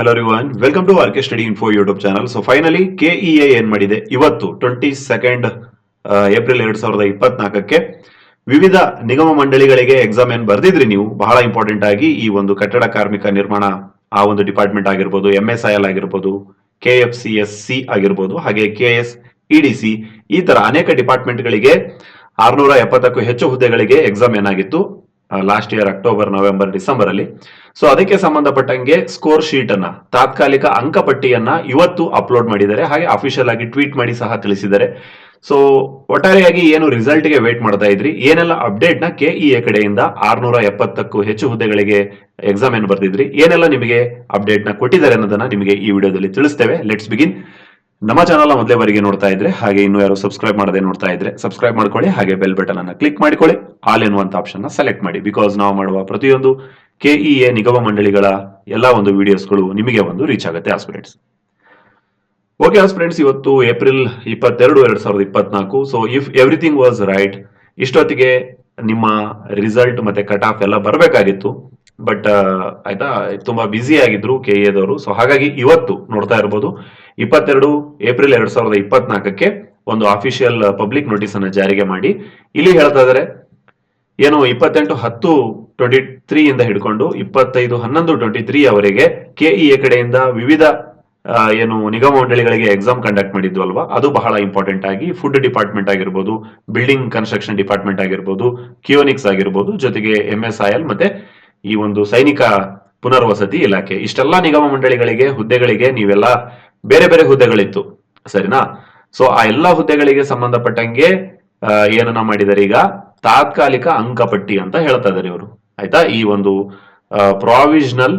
Hello ರಿವಾನ್ welcome to R K study info YouTube channel so finally KEA ಏನ್ ಮಾಡಿದೆ? ಇವತ್ತು twenty second April ಎರಡ್ ಸಾವಿರದ ಇಪ್ಪತ್ನಾಲ್ಕಕ್ಕೆ ವಿವಿಧ ನಿಗಮ ಮಂಡಳಿಗಳಿಗೆ ಎಕ್ಸಾಮ್ ಏನ್ ಬರ್ದಿದ್ರಿ ನೀವು? ಬಹಳ ಇಂಪಾರ್ಟೆಂಟ್ ಆಗಿ ಈ ಒಂದು ಕಟ್ಟಡ ಕಾರ್ಮಿಕ ನಿರ್ಮಾಣ ಆ ಒಂದು ಡಿಪಾರ್ಟ್ಮೆಂಟ್ ಆಗಿರ್ಬೋದು ಎಂ ಎಸ್ ಐ ಎಲ್ ಆಗಿರ್ಬೋದು K F C S C ಆಗಿರ್ಬೋದು, ಹಾಗೆ ಕೆ ಎಸ್ ಇಡಿಸಿ ಈ ತರ ಅನೇಕ ಡಿಪಾರ್ಟ್ಮೆಂಟ್ಗಳಿಗೆ ಆರ್ನೂರ ಎಪ್ಪತ್ತಕ್ಕೂ ಹೆಚ್ಚು ಹುದ್ದೆಗಳಿಗೆ ಎಕ್ಸಾಮ್ ಏನಾಗಿತ್ತು? Last year October November December ಅಲ್ಲಿ. ಸೊ ಅದಕ್ಕೆ ಸಂಬಂಧಪಟ್ಟಂಗೆ ಸ್ಕೋರ್ ಶೀಟ್ ಅನ್ನ, ತಾತ್ಕಾಲಿಕ ಅಂಕಪಟ್ಟಿಯನ್ನ ಇವತ್ತು ಅಪ್ಲೋಡ್ ಮಾಡಿದ್ದಾರೆ. ಹಾಗೆ ಅಫಿಷಿಯಲ್ ಆಗಿ ಟ್ವೀಟ್ ಮಾಡಿ ಸಹ ತಿಳಿಸಿದ್ದಾರೆ. ಸೊ ಒಟ್ಟಾರೆಯಾಗಿ ಏನು ರಿಸಲ್ಟ್ಗೆ ವೇಟ್ ಮಾಡ್ತಾ ಇದ್ರಿ? ಏನೆಲ್ಲ ಅಪ್ಡೇಟ್ನ ಕೆಇಎ ಕಡೆಯಿಂದ ಆರ್ನೂರ ಎಪ್ಪತ್ತಕ್ಕೂ ಹೆಚ್ಚು ಹುದ್ದೆಗಳಿಗೆ ಎಕ್ಸಾಮ್ ಏನು ಬರ್ದಿದ್ರಿ? ಏನೆಲ್ಲ ನಿಮಗೆ ಅಪ್ಡೇಟ್ನ ಕೊಟ್ಟಿದ್ದಾರೆ ಅನ್ನೋದನ್ನ ನಿಮಗೆ ಈ ವಿಡಿಯೋದಲ್ಲಿ ತಿಳಿಸ್ತೇವೆ. ಲೆಟ್ಸ್ ಬಿಗಿನ್ ನಮ್ಮ ಚಾನಲ್ ಮೊದಲೇ ಬಾರಿಗೆ ನೋಡ್ತಾ ಇದ್ರೆ, ಹಾಗೆ ಇನ್ನು ಯಾರು ಸಬ್ಸ್ಕ್ರೈಬ್ ಮಾಡದೆ ನೋಡ್ತಾ ಇದ್ರೆ ಸಬ್ಸ್ಕ್ರೈಬ್ ಮಾಡ್ಕೊಳ್ಳಿ, ಹಾಗೆ ಬೆಲ್ ಬಟನ್ ಅನ್ನ ಕ್ಲಿಕ್ ಮಾಡಿಕೊಳ್ಳಿ. ಆಲ್ ಎನ್ನುವಂತ ಆಪ್ಷನ್ನ ಸೆಲೆಕ್ಟ್ ಮಾಡಿ. ಬಿಕಾಸ್ ನಾವು ಮಾಡುವ ಪ್ರತಿಯೊಂದು ಕೆಇಎ ನಿಗಮ ಮಂಡಳಿಗಳ ಎಲ್ಲ ಒಂದು ವಿಡಿಯೋಸ್ಗಳು ನಿಮಗೆ ಒಂದು ರೀಚ್ ಆಗುತ್ತೆ ಆಸ್ಪಿರೆಂಟ್ಸ್ ಓಕೆ ಆಸ್ಪಿರೆಂಟ್ಸ್ ಇವತ್ತು ಏಪ್ರಿಲ್ ಇಪ್ಪತ್ತೆರಡು, ಎರಡ್ ಸಾವಿರದ ಇಪ್ಪತ್ನಾಲ್ಕು. So if everything was right ಇಷ್ಟೊತ್ತಿಗೆ ನಿಮ್ಮ ರಿಸಲ್ಟ್ ಮತ್ತೆ ಕಟ್ ಆಫ್ ಎಲ್ಲ ಬರಬೇಕಾಗಿತ್ತು. ಬಟ್ ಆಯ್ತಾ? ತುಂಬಾ ಬ್ಯುಸಿ ಆಗಿದ್ರು ಕೆ ಎದವರು. ಸೊ ಹಾಗಾಗಿ ಇವತ್ತು ನೋಡ್ತಾ ಇರ್ಬೋದು, ಇಪ್ಪತ್ತೆರಡು ಏಪ್ರಿಲ್ ಎರಡ್ ಸಾವಿರದ ಇಪ್ಪತ್ನಾಲ್ಕಕ್ಕೆ ಒಂದು ಅಫಿಷಿಯಲ್ ಪಬ್ಲಿಕ್ ನೋಟಿಸ್ ಅನ್ನ ಜಾರಿಗೆ ಮಾಡಿ. ಇಲ್ಲಿ ಹೇಳ್ತಾ ಇದಾರೆ, ಏನು ಇಪ್ಪತ್ತೆಂಟು ಹತ್ತು ಟ್ವೆಂಟಿ ತ್ರೀ ಇಂದ ಹಿಡ್ಕೊಂಡು ಇಪ್ಪತ್ತೈದು ಹನ್ನೊಂದು ಟ್ವೆಂಟಿ ತ್ರೀ ಅವರೆಗೆ ಕೆಇಎ ಕಡೆಯಿಂದ ವಿವಿಧ ಏನು ನಿಗಮ ಮಂಡಳಿಗಳಿಗೆ ಎಕ್ಸಾಮ್ ಕಂಡಕ್ಟ್ ಮಾಡಿದ್ವು ಅಲ್ವಾ? ಅದು ಬಹಳ ಇಂಪಾರ್ಟೆಂಟ್ ಆಗಿ ಫುಡ್ ಡಿಪಾರ್ಟ್ಮೆಂಟ್ ಆಗಿರ್ಬೋದು ಬಿಲ್ಡಿಂಗ್ ಕನ್ಸ್ಟ್ರಕ್ಷನ್ ಡಿಪಾರ್ಟ್ಮೆಂಟ್ ಆಗಿರ್ಬೋದು ಕಿಯೋನಿಕ್ಸ್ ಆಗಿರ್ಬೋದು, ಜೊತೆಗೆ ಎಂ ಎಸ್ ಐ ಎಲ್ ಮತ್ತೆ ಈ ಒಂದು ಸೈನಿಕ ಪುನರ್ವಸತಿ ಇಲಾಖೆ. ಇಷ್ಟೆಲ್ಲಾ ನಿಗಮ ಮಂಡಳಿಗಳಿಗೆ, ಹುದ್ದೆಗಳಿಗೆ, ನೀವೆಲ್ಲ ಬೇರೆ ಬೇರೆ ಹುದ್ದೆಗಳಿತ್ತು. ಸರಿನಾ? ಸೊ ಆ ಎಲ್ಲಾ ಹುದ್ದೆಗಳಿಗೆ ಸಂಬಂಧಪಟ್ಟಂಗೆ ಏನನ್ನ ಮಾಡಿದ್ದಾರೆ ಈಗ? ತಾತ್ಕಾಲಿಕ ಅಂಕಪಟ್ಟಿ ಅಂತ ಹೇಳ್ತಾ ಇದ್ದಾರೆ ಇವರು. ಆಯ್ತಾ? ಈ ಒಂದು ಪ್ರಾವಿಷನಲ್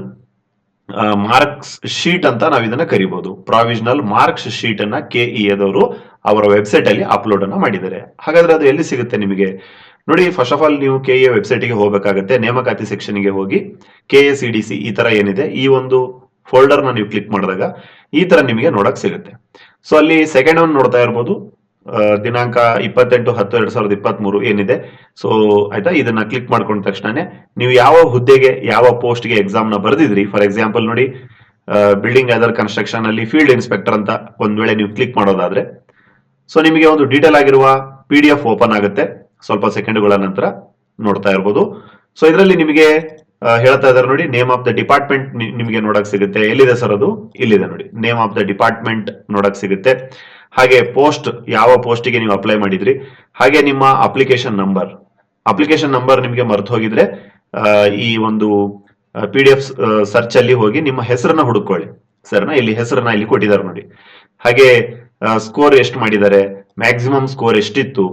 ಮಾರ್ಕ್ಸ್ ಶೀಟ್ ಅಂತ ನಾವು ಇದನ್ನ ಕರಿಬಹುದು ಪ್ರಾವಿಷನಲ್ ಮಾರ್ಕ್ಸ್ ಶೀಟ್ ಅನ್ನ ಕೆಇಎದವರು ಅವರ ವೆಬ್ಸೈಟ್ ಅಲ್ಲಿ ಅಪ್ಲೋಡ್ ಅನ್ನ ಮಾಡಿದ್ದಾರೆ ಹಾಗಾದ್ರೆ ಅದು ಎಲ್ಲಿ ಸಿಗುತ್ತೆ ನಿಮಗೆ? ನೋಡಿ ಫಸ್ಟ್ ಆಫ್ ಆಲ್ ನೀವು ಕೆ ಎ ವೆಬ್ಸೈಟ್ಗೆ ಹೋಗಬೇಕಾಗುತ್ತೆ. ನೇಮಕಾತಿ ಸೆಕ್ಷನ್ಗೆ ಹೋಗಿ ಕೆ ಎಸ್ ಡಿ ಸಿ ಈ ತರ ಏನಿದೆ, ಈ ಒಂದು ಫೋಲ್ಡರ್ನ ನೀವು ಕ್ಲಿಕ್ ಮಾಡಿದಾಗ ಈ ತರ ನಿಮಗೆ ನೋಡಕ್ ಸಿಗುತ್ತೆ. ಸೊ ಅಲ್ಲಿ ಸೆಕೆಂಡ್ ಒನ್ ನೋಡ್ತಾ ಇರ್ಬೋದು. ದಿನಾಂಕ ಇಪ್ಪತ್ತೆಂಟು ಹತ್ತು ಎರಡ್ ಸಾವಿರದ ಇಪ್ಪತ್ತ್ ಮೂರು ಏನಿದೆ. ಸೊ ಆಯ್ತಾ? ಇದನ್ನ ಕ್ಲಿಕ್ ಮಾಡ್ಕೊಂಡ ತಕ್ಷಣನೇ ನೀವು ಯಾವ ಹುದ್ದೆಗೆ, ಯಾವ ಪೋಸ್ಟ್ಗೆ ಗೆ ಎಕ್ಸಾಮ್ನ ಬರೆದಿದ್ರಿ? ಫಾರ್ ಎಕ್ಸಾಂಪಲ್ ನೋಡಿ ಬಿಲ್ಡಿಂಗ್ ಅದರ್ ಕನ್ಸ್ಟ್ರಕ್ಷನ್ ಅಲ್ಲಿ ಫೀಲ್ಡ್ ಇನ್ಸ್ಪೆಕ್ಟರ್ ಅಂತ ಒಂದ್ ವೇಳೆ ನೀವು ಕ್ಲಿಕ್ ಮಾಡೋದಾದ್ರೆ ಸೊ ನಿಮಗೆ ಒಂದು ಡೀಟೇಲ್ ಆಗಿರುವ ಪಿ ಡಿ ಎಫ್ ಓಪನ್ ಆಗುತ್ತೆ. ಸ್ವಲ್ಪ ಸೆಕೆಂಡ್ಗಳ ನಂತರ ನೋಡ್ತಾ ಇರ್ಬೋದು. ಸೊ ಇದರಲ್ಲಿ ನಿಮಗೆ ಹೇಳ್ತಾ ಇದಾರೆ ನೋಡಿ ನೇಮ್ ಆಫ್ ದ ಡಿಪಾರ್ಟ್ಮೆಂಟ್ ನಿಮಗೆ ನೋಡಕ್ ಸಿಗುತ್ತೆ. ಎಲ್ಲಿದೆ ಸರ್ ಅದು? ಇಲ್ಲಿದೆ ನೋಡಿ. ನೇಮ್ ಆಫ್ ದ ಡಿಪಾರ್ಟ್ಮೆಂಟ್ ನೋಡಕ್ ಸಿಗುತ್ತೆ. ಹಾಗೆ ಪೋಸ್ಟ್ ಯಾವ ಪೋಸ್ಟಿಗೆ ನೀವು ಅಪ್ಲೈ ಮಾಡಿದ್ರಿ? ಹಾಗೆ ನಿಮ್ಮ ಅಪ್ಲಿಕೇಶನ್ ನಂಬರ್ ಅಪ್ಲಿಕೇಶನ್ ನಂಬರ್ ನಿಮಗೆ ಮರ್ತು ಹೋಗಿದ್ರೆ ಈ ಒಂದು ಪಿ ಡಿ ಎಫ್ ಸರ್ಚ್ ಅಲ್ಲಿ ಹೋಗಿ ನಿಮ್ಮ ಹೆಸರನ್ನ ಹುಡುಕೊಳ್ಳಿ ಸರ್ನ ಇಲ್ಲಿ ಹೆಸರನ್ನ ಇಲ್ಲಿ ಕೊಟ್ಟಿದ್ದಾರೆ ನೋಡಿ. ಹಾಗೆ ಸ್ಕೋರ್ ಎಷ್ಟು ಮಾಡಿದ್ದಾರೆ? ಮ್ಯಾಕ್ಸಿಮಮ್ ಸ್ಕೋರ್ ಎಷ್ಟಿತ್ತು?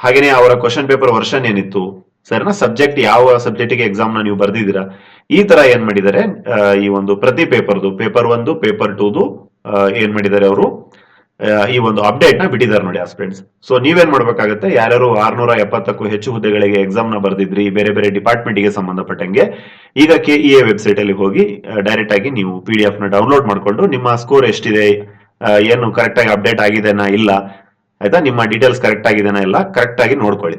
ಹಾಗೇನೆ ಅವರ ಕ್ವಶನ್ ಪೇಪರ್ ವರ್ಷನ್ ಏನಿತ್ತು? ಸರಿನಾ ಸಬ್ಜೆಕ್ಟ್ ಯಾವ ಸಬ್ಜೆಕ್ಟ್ಗೆ ಎಕ್ಸಾಮ್ನ ನೀವು ಬರ್ದಿದ್ದೀರಾ? ಈ ತರ ಏನ್ ಮಾಡಿದ್ದಾರೆ? ಈ ಒಂದು ಪ್ರತಿ ಪೇಪರ್ದು ಪೇಪರ್ ಒಂದು ಪೇಪರ್ ಟೂದು ಏನ್ ಮಾಡಿದ್ದಾರೆ ಅವರು? ಈ ಒಂದು ಅಪ್ಡೇಟ್ನ ಬಿಟ್ಟಿದ್ದಾರೆ ನೋಡಿ ಆಸ್ಪಿರೆಂಟ್ಸ್ ಸೊ ನೀವೇನ್ ಮಾಡ್ಬೇಕಾಗತ್ತೆ? ಯಾರ್ಯಾರು ಆರ್ನೂರ ಎಪ್ಪತ್ತಕ್ಕೂ ಹೆಚ್ಚು ಹುದ್ದೆಗಳಿಗೆ ಎಕ್ಸಾಮ್ನ ಬರ್ದಿದ್ರಿ, ಬೇರೆ ಬೇರೆ ಡಿಪಾರ್ಟ್ಮೆಂಟ್ಗೆ ಸಂಬಂಧಪಟ್ಟಂಗೆ ಈಗ ಕೆಇಎ ವೆಬ್ಸೈಟ್ ಅಲ್ಲಿ ಹೋಗಿ ಡೈರೆಕ್ಟ್ ಆಗಿ ನೀವು ಪಿ ಡಿ ಎಫ್ನ ಡೌನ್ಲೋಡ್ ಮಾಡ್ಕೊಂಡು ನಿಮ್ಮ ಸ್ಕೋರ್ ಎಷ್ಟಿದೆ ಏನು ಕರೆಕ್ಟ್ ಆಗಿ ಅಪ್ಡೇಟ್ ಆಗಿದೆನಾ, ಇಲ್ಲ ಆಯ್ತಾ? ನಿಮ್ಮ ಡೀಟೇಲ್ಸ್ ಕರೆಕ್ಟ್ ಆಗಿದೆನಾ ಇಲ್ಲ ಕರೆಕ್ಟ್ ಆಗಿ ನೋಡ್ಕೊಳ್ಳಿ.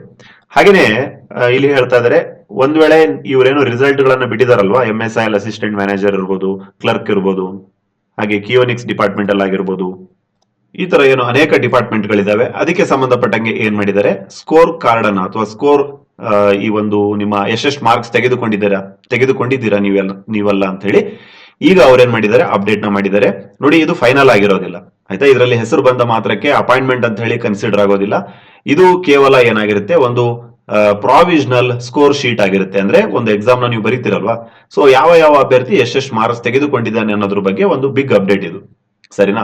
ಹಾಗೇನೆ ಇಲ್ಲಿ ಹೇಳ್ತಾ ಇದಾರೆ, ಒಂದ್ ವೇಳೆ ಇವರೇನು ರಿಸಲ್ಟ್ ಗಳನ್ನ ಬಿಟ್ಟಿದಾರಲ್ವಾ? M S I assistant manager ಇರ್ಬೋದು ಕ್ಲರ್ಕ್ ಇರ್ಬೋದು, ಹಾಗೆ ಕಿಯೋನಿಕ್ಸ್ ಡಿಪಾರ್ಟ್ಮೆಂಟ್ ಅಲ್ಲಿ ಆಗಿರ್ಬೋದು, ಈ ತರ ಏನು ಅನೇಕ ಡಿಪಾರ್ಟ್ಮೆಂಟ್ ಗಳಿದಾವೆ. ಅದಕ್ಕೆ ಸಂಬಂಧಪಟ್ಟಂಗೆ ಏನ್ ಮಾಡಿದ್ದಾರೆ? ಸ್ಕೋರ್ ಕಾರ್ಡ್ ಅನ್ನ ಅಥವಾ ಸ್ಕೋರ್ ಈ ಒಂದು ನಿಮ್ಮ ಎಷ್ಟೆಷ್ಟು ಮಾರ್ಕ್ಸ್ ತೆಗೆದುಕೊಂಡಿದ್ದೀರಾ? ತೆಗೆದುಕೊಂಡಿದ್ದೀರಾ ನೀವೆಲ್ಲ ನೀವಲ್ಲ ಅಂತ ಹೇಳಿ ಈಗ ಅವ್ರೇನ್ ಮಾಡಿದ್ದಾರೆ? ಅಪ್ಡೇಟ್ನ ಮಾಡಿದ್ದಾರೆ. ನೋಡಿ, ಇದು ಫೈನಲ್ ಆಗಿರೋದಿಲ್ಲ. ಆಯ್ತಾ? ಇದರಲ್ಲಿ ಹೆಸರು ಬಂದ ಮಾತ್ರಕ್ಕೆ ಅಪಾಯಿಂಟ್ಮೆಂಟ್ ಅಂತ ಹೇಳಿ ಕನ್ಸಿಡರ್ ಆಗೋದಿಲ್ಲ. ಇದು ಕೇವಲ ಏನಾಗಿರುತ್ತೆ? ಒಂದು ಪ್ರಾವಿಷನಲ್ ಸ್ಕೋರ್ ಶೀಟ್ ಆಗಿರುತ್ತೆ. ಅಂದ್ರೆ ಒಂದು ಎಕ್ಸಾಮ್ನ ನೀವು ಬರೀತಿರಲ್ವಾ? ಸೊ ಯಾವ ಯಾವ ಅಭ್ಯರ್ಥಿ ಎಷ್ಟೆಷ್ಟು ಮಾರ್ಕ್ಸ್ ತೆಗೆದುಕೊಂಡಿದ್ದಾನೆ ಅನ್ನೋದ್ರ ಬಗ್ಗೆ ಒಂದು ಬಿಗ್ ಅಪ್ಡೇಟ್ ಇದು. ಸರಿನಾ?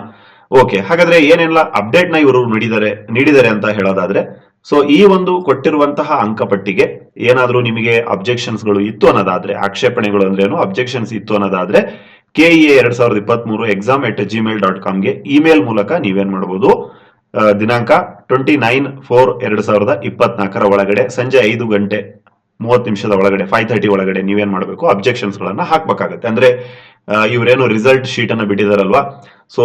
ಓಕೆ ಹಾಗಾದ್ರೆ ಏನೆಲ್ಲ ಅಪ್ಡೇಟ್ನ ಇವರು ನೀಡಿದರೆ ನೀಡಿದ್ದಾರೆ ಅಂತ ಹೇಳೋದಾದ್ರೆ ಸೊ ಈ ಒಂದು ಕೊಟ್ಟಿರುವಂತಹ ಅಂಕಪಟ್ಟಿಗೆ ಏನಾದ್ರೂ ನಿಮಗೆ ಅಬ್ಜೆಕ್ಷನ್ಸ್ಗಳು ಇತ್ತು ಅನ್ನೋದಾದ್ರೆ, ಆಕ್ಷೇಪಣೆಗಳು ಅಂದ್ರೆ ಏನು ಅಬ್ಜೆಕ್ಷನ್ಸ್ ಇತ್ತು ಅನ್ನೋದಾದ್ರೆ ಕೆಇಎ ಎರಡ್ ಸಾವಿರದ ಇಪ್ಪತ್ತ್ ಮೂರು ಎಕ್ಸಾಮ್ ಎಟ್ ಜಿಮೇಲ್ ಡಾಟ್ ಕಾಮ್ಗೆ ಇಮೇಲ್ ಮೂಲಕ ನೀವೇನ್ ಮಾಡಬಹುದು ದಿನಾಂಕ ಟ್ವೆಂಟಿ ನೈನ್ ಫೋರ್ ಎರಡ್ ಸಾವಿರದ ಇಪ್ಪತ್ನಾಲ್ಕರ ಒಳಗಡೆ, ಸಂಜೆ ಐದು ಗಂಟೆ ಮೂವತ್ತು ನಿಮಿಷದ ಒಳಗಡೆ ಫೈವ್ ತರ್ಟಿ ಒಳಗಡೆ ನೀವೇನ್ ಮಾಡಬೇಕು? ಅಬ್ಜೆಕ್ಷನ್ಸ್ ಗಳನ್ನ ಹಾಕ್ಬೇಕಾಗತ್ತೆ. ಅಂದ್ರೆ ಇವರೇನು ರಿಸಲ್ಟ್ ಶೀಟ್ ಅನ್ನ ಬಿಟ್ಟಿದಾರಲ್ವಾ? ಸೊ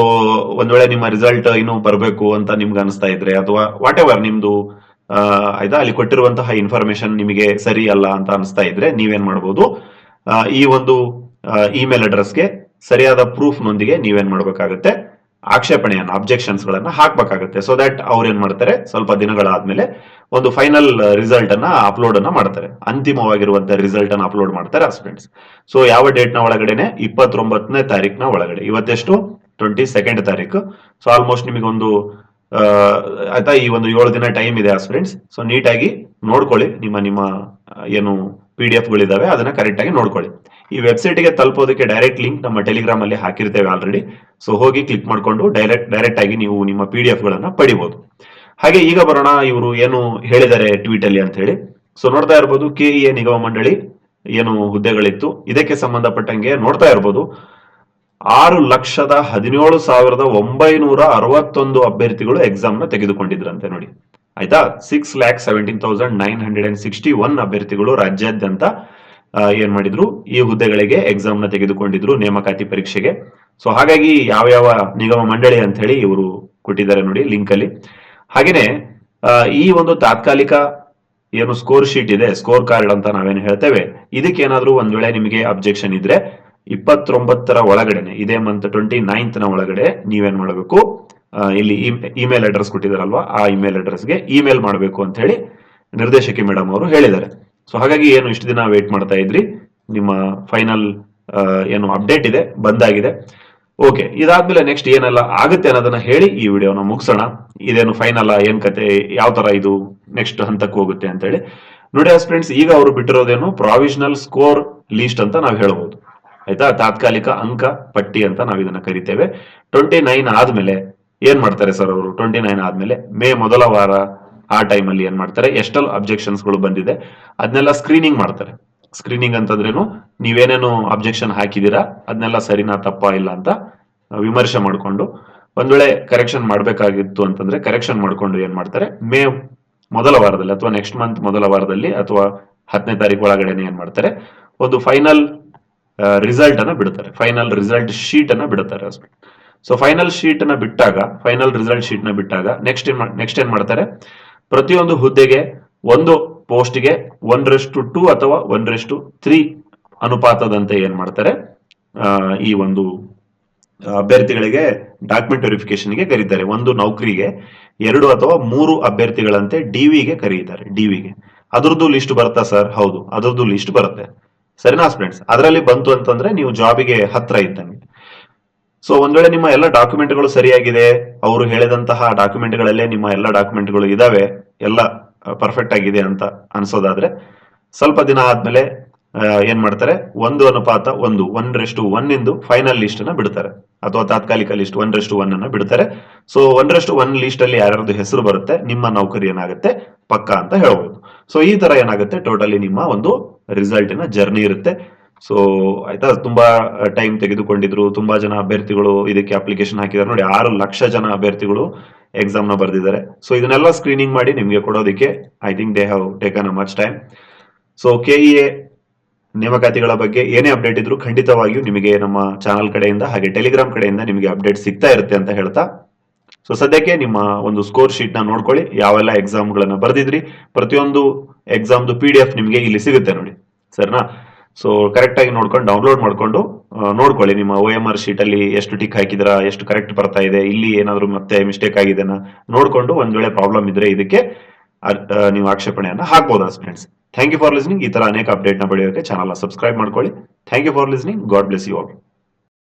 ಒಂದ್ ವೇಳೆ ನಿಮ್ಮ ರಿಸಲ್ಟ್ ಇನ್ನು ಬರಬೇಕು ಅಂತ ನಿಮ್ಗೆ ಅನಿಸ್ತಾ ಇದ್ರೆ, ಅಥವಾ ವಾಟ್ ಎವರ್ ನಿಮ್ದು ಆಯ್ತಾ? ಅಲ್ಲಿ ಕೊಟ್ಟಿರುವಂತಹ ಇನ್ಫಾರ್ಮೇಶನ್ ನಿಮಗೆ ಸರಿ ಅಲ್ಲ ಅಂತ ಅನಿಸ್ತಾ ಇದ್ರೆ ನೀವೇನ್ ಮಾಡಬಹುದು ಈ ಒಂದು ಇಮೇಲ್ ಅಡ್ರೆಸ್ಗೆ ಸರಿಯಾದ ಪ್ರೂಫ್ ನೊಂದಿಗೆ ನೀವೇನ್ ಮಾಡಬೇಕಾಗುತ್ತೆ? ಆಕ್ಷೇಪಣೆಯನ್ನು ಅಬ್ಜೆಕ್ಷನ್ಸ್ ಗಳನ್ನ ಹಾಕ್ಬೇಕಾಗುತ್ತೆ. ಸೊ ದಟ್ ಅವ್ರು ಏನ್ ಮಾಡ್ತಾರೆ? ಸ್ವಲ್ಪ ದಿನಗಳಾದ್ಮೇಲೆ ಒಂದು ಫೈನಲ್ ರಿಸಲ್ಟ್ ಅನ್ನ ಅಪ್ಲೋಡ್ ಅನ್ನ ಮಾಡ್ತಾರೆ. ಅಂತಿಮವಾಗಿರುವಂತಹ ರಿಸಲ್ಟ್ ಅನ್ನ ಅಪ್ಲೋಡ್ ಮಾಡ್ತಾರೆ ಸ್ಟೂಡೆಂಟ್ಸ್ ಸೊ ಯಾವ ಡೇಟ್ನ ಒಳಗಡೆನೆ? ಇಪ್ಪತ್ತೊಂಬತ್ತನೇ ತಾರೀಕಿನ ಒಳಗಡೆ. ಇವತ್ತೆಷ್ಟು? ಟ್ವೆಂಟಿ ಸೆಕೆಂಡ್ ತಾರೀಕು. ಸೊ ಆಲ್ಮೋಸ್ಟ್ ನಿಮಗೊಂದು ಆಯ್ತಾ? ಈ ಒಂದು ಏಳು ದಿನ ಟೈಮ್ ಇದೆ ಸ್ಟೂಡೆಂಟ್ಸ್ ಸೊ ನೀಟಾಗಿ ನೋಡ್ಕೊಳ್ಳಿ. ನಿಮ್ಮ ನಿಮ್ಮ ಏನು ಪಿ ಡಿ ಎಫ್ ಗಳಿದಾವೆ, ಅದನ್ನ ಕರೆಕ್ಟ್ ಆಗಿ ನೋಡ್ಕೊಳ್ಳಿ. ಈ ವೆಬ್ಸೈಟ್ಗೆ ತಲುಪೋದಕ್ಕೆ ಡೈರೆಕ್ಟ್ ಲಿಂಕ್ ನಮ್ಮ ಟೆಲಿಗ್ರಾಮ್ ಅಲ್ಲಿ ಹಾಕಿರ್ತೇವೆ ಆಲ್ರೆಡಿ ಸೊ ಹೋಗಿ ಕ್ಲಿಕ್ ಮಾಡಿಕೊಂಡು ಡೈರೆಕ್ಟ್ ಡೈರೆಕ್ಟ್ ಆಗಿ ನೀವು ನಿಮ್ಮ ಪಿ ಡಿ ಎಫ್ಗಳನ್ನು ಪಡಿಬಹುದು ಹಾಗೆ ಈಗ ಬರೋಣ, ಇವರು ಏನು ಹೇಳಿದ್ದಾರೆ ಟ್ವೀಟ್ ಅಲ್ಲಿ ಅಂತ ಹೇಳಿ. ಸೊ ನೋಡ್ತಾ ಇರ್ಬೋದು ಎ ನಿಗಮ ಮಂಡಳಿ ಏನು ಹುದ್ದೆಗಳಿತ್ತು. ಇದಕ್ಕೆ ಸಂಬಂಧಪಟ್ಟಂಗೆ ನೋಡ್ತಾ ಇರ್ಬೋದು. ಆರು ಲಕ್ಷದ ಹದಿನೇಳು ಸಾವಿರದ ಒಂಬೈನೂರ ಅರವತ್ತೊಂದು ಅಭ್ಯರ್ಥಿಗಳು ಎಕ್ಸಾಮ್ನ ತೆಗೆದುಕೊಂಡಿದ್ರಂತೆ ನೋಡಿ. ಆಯ್ತಾ? Six lakh seventeen thousand nine hundred and sixty one ಅಭ್ಯರ್ಥಿಗಳು ರಾಜ್ಯಾದ್ಯಂತ ಏನ್ ಮಾಡಿದ್ರು? ಈ ಹುದ್ದೆಗಳಿಗೆ ಎಕ್ಸಾಮ್ನ ತೆಗೆದುಕೊಂಡಿದ್ರು ನೇಮಕಾತಿ ಪರೀಕ್ಷೆಗೆ. ಸೊ ಹಾಗಾಗಿ ಯಾವ ಯಾವ ನಿಗಮ ಮಂಡಳಿ ಅಂತ ಹೇಳಿ ಇವರು ಕೊಟ್ಟಿದ್ದಾರೆ ನೋಡಿ ಲಿಂಕ್ ಅಲ್ಲಿ. ಹಾಗೇನೆ ಈ ಒಂದು ತಾತ್ಕಾಲಿಕ ಏನು ಸ್ಕೋರ್ ಶೀಟ್ ಇದೆ ಸ್ಕೋರ್ ಕಾರ್ಡ್ ಅಂತ ನಾವೇನು ಹೇಳ್ತೇವೆ ಇದಕ್ಕೆ ಏನಾದ್ರೂ ಒಂದ್ ವೇಳೆ ನಿಮಗೆ ಅಬ್ಜೆಕ್ಷನ್ ಇದ್ರೆ ಇಪ್ಪತ್ತೊಂಬತ್ತರ ಒಳಗಡೆನೆ, ಇದೇ ಮಂತ್ ಟ್ವೆಂಟಿ ನೈನ್ತ್ನ ಒಳಗಡೆ ನೀವೇನ್ ಮಾಡಬೇಕು? ಇಲ್ಲಿ ಇಮೇಲ್ ಅಡ್ರೆಸ್ ಕೊಟ್ಟಿದಾರಲ್ವಾ, ಆ ಇಮೇಲ್ ಅಡ್ರೆಸ್ಗೆ ಇಮೇಲ್ ಮಾಡಬೇಕು ಅಂತ ಹೇಳಿ ನಿರ್ದೇಶಕಿ ಮೇಡಮ್ ಅವರು ಹೇಳಿದ್ದಾರೆ. ಸೊ ಹಾಗಾಗಿ ಏನು ಇಷ್ಟು ದಿನ ವೇಟ್ ಮಾಡ್ತಾ ಇದ್ರಿ. ನಿಮ್ಮ ಫೈನಲ್ ಏನು ಅಪ್ಡೇಟ್ ಇದೆ, ಬಂದಾಗಿದೆ. ಓಕೆ ಇದಾದ್ಮೇಲೆ ನೆಕ್ಸ್ಟ್ ಏನೆಲ್ಲ ಆಗುತ್ತೆ ಅನ್ನೋದನ್ನ ಹೇಳಿ ಈ ವಿಡಿಯೋನ ಮುಗಿಸೋಣ. ಇದೇನು ಫೈನಲ್ ಏನ್ ಕತೆ, ಯಾವ ತರ ಇದು ನೆಕ್ಸ್ಟ್ ಹಂತಕ್ಕೆ ಹೋಗುತ್ತೆ ಅಂತ ಹೇಳಿ. ನೋಡಿ ಫ್ರೆಂಡ್ಸ್ ಈಗ ಅವರು ಬಿಟ್ಟಿರೋದೇನು ಪ್ರಾವಿಷನಲ್ ಸ್ಕೋರ್ ಲೀಸ್ಟ್ ಅಂತ ನಾವು ಹೇಳ್ಬೋದು. ಆಯ್ತಾ? ತಾತ್ಕಾಲಿಕ ಅಂಕ, ಪಟ್ಟಿ ಅಂತ ನಾವು ಇದನ್ನ ಕರಿತೇವೆ. ಟ್ವೆಂಟಿ ನೈನ್ ಆದ್ಮೇಲೆ ಏನ್ ಮಾಡ್ತಾರೆ ಸರ್ ಅವರು? ಟ್ವೆಂಟಿ ನೈನ್ ಆದ್ಮೇಲೆ ಮೇ ಮೊದಲ ವಾರ ಆ ಟೈಮಲ್ಲಿ ಏನ್ ಮಾಡ್ತಾರೆ? ಎಷ್ಟೆಲ್ಲ ಅಬ್ಜೆಕ್ಷನ್ಸ್ಗಳು ಬಂದಿದೆ ಅದನ್ನೆಲ್ಲ ಸ್ಕ್ರೀನಿಂಗ್ ಮಾಡ್ತಾರೆ. ಸ್ಕ್ರೀನಿಂಗ್ ಅಂತಂದ್ರೇನು, ನೀವೇನೇನು ಅಬ್ಜೆಕ್ಷನ್ ಹಾಕಿದೀರಾ ಅದನ್ನೆಲ್ಲ ಸರಿನಾ, ತಪ್ಪ, ಇಲ್ಲ ಅಂತ ವಿಮರ್ಶೆ ಮಾಡಿಕೊಂಡು, ಒಂದ್ ವೇಳೆ ಕರೆಕ್ಷನ್ ಮಾಡಬೇಕಾಗಿತ್ತು ಅಂತಂದ್ರೆ ಕರೆಕ್ಷನ್ ಮಾಡಿಕೊಂಡು ಏನ್ ಮಾಡ್ತಾರೆ? ಮೇ ಮೊದಲ ವಾರದಲ್ಲಿ ಅಥವಾ ನೆಕ್ಸ್ಟ್ ಮಂತ್ ಮೊದಲ ವಾರದಲ್ಲಿ ಅಥವಾ ಹತ್ತನೇ ತಾರೀಕು ಒಳಗಡೆನೆ ಏನ್ ಮಾಡ್ತಾರೆ? ಒಂದು ಫೈನಲ್ ರಿಸಲ್ಟ್ ಅನ್ನ ಬಿಡ್ತಾರೆ. ಫೈನಲ್ ರಿಸಲ್ಟ್ ಶೀಟ್ ಅನ್ನ ಬಿಡುತ್ತಾರೆ ಸೊ ಫೈನಲ್ ಶೀಟ್ ಅನ್ನ ಬಿಟ್ಟಾಗ ಫೈನಲ್ ರಿಸಲ್ಟ್ ಶೀಟ್ನ ಬಿಟ್ಟಾಗ ನೆಕ್ಸ್ಟ್ ನೆಕ್ಸ್ಟ್ ಏನ್ ಮಾಡ್ತಾರೆ? ಪ್ರತಿಯೊಂದು ಹುದ್ದೆಗೆ ಒಂದು ಪೋಸ್ಟ್ಗೆ ಒಂದರಷ್ಟು ಟೂ ಅಥವಾ ಒಂದರಷ್ಟು ತ್ರೀ ಅನುಪಾತದಂತೆ ಏನ್ ಮಾಡ್ತಾರೆ? ಈ ಒಂದು ಅಭ್ಯರ್ಥಿಗಳಿಗೆ ಡಾಕ್ಯುಮೆಂಟ್ ವೆರಿಫಿಕೇಶನ್ಗೆ ಕರೀತಾರೆ. ಒಂದು ನೌಕರಿಗೆ ಎರಡು ಅಥವಾ ಮೂರು ಅಭ್ಯರ್ಥಿಗಳಂತೆ ಡಿವಿಗೆ ಕರೀತಾರೆ. ಡಿವಿಗೆ ಅದ್ರದ್ದು ಲಿಸ್ಟ್ ಬರುತ್ತಾ ಸರ್? ಹೌದು, ಅದ್ರದ್ದು ಲಿಸ್ಟ್ ಬರುತ್ತೆ. ಸರಿನಾ ಫ್ರೆಂಡ್ಸ್ ಅದರಲ್ಲಿ ಬಂತು ಅಂತಂದ್ರೆ ನೀವು ಜಾಬಿಗೆ ಹತ್ರ ಇದ್ದಂಗೆ. ಸೊ ಒಂದ್ ವೇಳೆ ನಿಮ್ಮ ಎಲ್ಲ ಡಾಕ್ಯುಮೆಂಟ್ಗಳು ಸರಿಯಾಗಿದೆ, ಅವರು ಹೇಳಿದಂತಹ ಡಾಕ್ಯುಮೆಂಟ್ಗಳಲ್ಲೇ ನಿಮ್ಮ ಎಲ್ಲ ಡಾಕ್ಯುಮೆಂಟ್ಗಳು ಇದಾವೆ ಎಲ್ಲ ಪರ್ಫೆಕ್ಟ್ ಆಗಿದೆ ಅಂತ ಅನ್ಸೋದಾದ್ರೆ ಸ್ವಲ್ಪ ದಿನ ಆದ್ಮೇಲೆ ಏನ್ ಮಾಡ್ತಾರೆ? ಒಂದು ಅನುಪಾತ ಒಂದು ಒಂದರಷ್ಟು ಒನ್ ಇಂದು ಫೈನಲ್ ಲಿಸ್ಟ್ ಅನ್ನ ಬಿಡ್ತಾರೆ. ಅಥವಾ ತಾತ್ಕಾಲಿಕ ಲಿಸ್ಟ್ ಒಂದರಷ್ಟು ಒನ್ ಅನ್ನ ಬಿಡ್ತಾರೆ. ಸೊ ಒಂದರಷ್ಟು ಒನ್ ಲಿಸ್ಟ್ ಅಲ್ಲಿ ಯಾರ್ಯಾರ್ದು ಹೆಸರು ಬರುತ್ತೆ, ನಿಮ್ಮ ನೌಕರಿ ಏನಾಗುತ್ತೆ? ಪಕ್ಕ ಅಂತ ಹೇಳ್ಬೋದು. ಸೊ ಈ ತರ ಏನಾಗುತ್ತೆ? ಟೋಟಲಿ ನಿಮ್ಮ ಒಂದು ರಿಸಲ್ಟಿನ ಜರ್ನಿ ಇರುತ್ತೆ. ಸೊ ಆಯ್ತಾ? ತುಂಬಾ ಟೈಮ್ ತೆಗೆದುಕೊಂಡಿದ್ರು. ತುಂಬಾ ಜನ ಅಭ್ಯರ್ಥಿಗಳು ಇದಕ್ಕೆ ಅಪ್ಲಿಕೇಶನ್ ಹಾಕಿದ್ದಾರೆ. ನೋಡಿ, ಆರು ಲಕ್ಷ ಜನ ಅಭ್ಯರ್ಥಿಗಳು ಎಕ್ಸಾಮ್ನ ಬರೆದಿದ್ದಾರೆ. ಸೊ ಇದನ್ನೆಲ್ಲ ಸ್ಕ್ರೀನಿಂಗ್ ಮಾಡಿ ನಿಮಗೆ ಕೊಡೋದಕ್ಕೆ I think they have taken a much time so KEA ನೇಮಕಾತಿಗಳ ಬಗ್ಗೆ ಏನೇ ಅಪ್ಡೇಟ್ ಇದ್ರು ಖಂಡಿತವಾಗಿಯೂ ನಿಮಗೆ ನಮ್ಮ ಚಾನಲ್ ಕಡೆಯಿಂದ ಹಾಗೆ ಟೆಲಿಗ್ರಾಮ್ ಕಡೆಯಿಂದ ನಿಮಗೆ ಅಪ್ಡೇಟ್ ಸಿಗ್ತಾ ಇರುತ್ತೆ ಅಂತ ಹೇಳ್ತಾ. ಸೊ ಸದ್ಯಕ್ಕೆ ನಿಮ್ಮ ಒಂದು ಸ್ಕೋರ್ ಶೀಟ್ನ ನೋಡ್ಕೊಳ್ಳಿ. ಯಾವೆಲ್ಲ ಎಕ್ಸಾಮ್ ಗಳನ್ನ ಬರೆದಿದ್ರಿ. ಪ್ರತಿಯೊಂದು ಎಕ್ಸಾಮ್ದು ಪಿ ಡಿ ಎಫ್ ನಿಮಗೆ ಇಲ್ಲಿ ಸಿಗುತ್ತೆ ನೋಡಿ. ಸರಿನಾ? ಸೊ ಕರೆಕ್ಟ್ ಆಗಿ ನೋಡ್ಕೊಂಡು ಡೌನ್ಲೋಡ್ ಮಾಡ್ಕೊಂಡು ನೋಡ್ಕೊಳ್ಳಿ ನಿಮ್ಮ ಓ ಎಂ ಆರ್ ಶೀಟ್ ಅಲ್ಲಿ ಎಷ್ಟು ಟಿಕ್ ಹಾಕಿದ್ರ ಎಷ್ಟು ಕರೆಕ್ಟ್ ಬರ್ತಾ ಇದೆ, ಇಲ್ಲಿ ಏನಾದ್ರು ಮತ್ತೆ ಮಿಸ್ಟೇಕ್ ಆಗಿದೆನಾ, ನೋಡ್ಕೊಂಡು ಒಂದ್ ವೇಳೆ ಪ್ರಾಬ್ಲಮ್ ಇದ್ರೆ ಇದಕ್ಕೆ ನೀವು ಆಕ್ಷೇಪಣೆಯನ್ನ ಹಾಕ್ಬೋದು friends thank you for listening ಈ ತರ ಅನೇಕ ಅಪ್ಡೇಟ್ನ ಪಡೆಯೋಕೆ ಚಾನಲ್ ಸಬ್ಸ್ಕ್ರೈಬ್ ಮಾಡ್ಕೊಳ್ಳಿ. Thank you for listening God bless you all